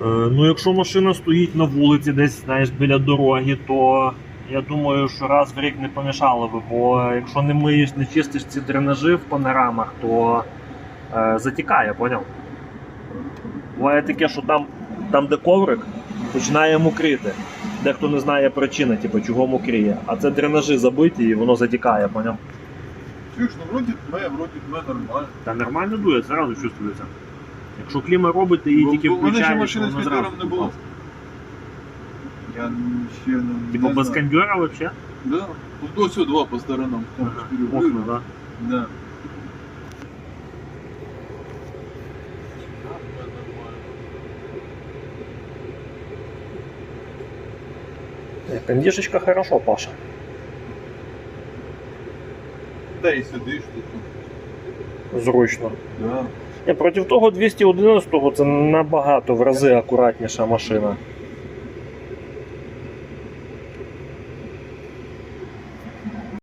Е, Ну, якщо машина стоїть на вулиці, десь знаєш, біля дороги, то я думаю, що раз в рік не помішало би, бо якщо не миєш, не чистиш ці дренажі в панорамах, то е, затікає, поняв? Буває таке, що там, там де коврик, починає мокрити. Дехто не знає причини, типу, чого мокріє. А це дренажі забиті і воно затікає, поняв? Чуєш, ну вроді тме, вроді тме нормально. Та нормально дує, зразу чувствується. Якщо кліма робить, ти її Бо- тільки бо в мене ще включаєш, машини з воно кондьором зразу не було. купав. Я ще не Типа не без знаю. кондьора вообще? Да. Вот ось два по сторонам. Там чотири Окна, вири. да. Да. Кондишечка хорошо, Паша. Та і сидиш тут. Зручно. Да. Проти того 211 це набагато в рази акуратніша машина.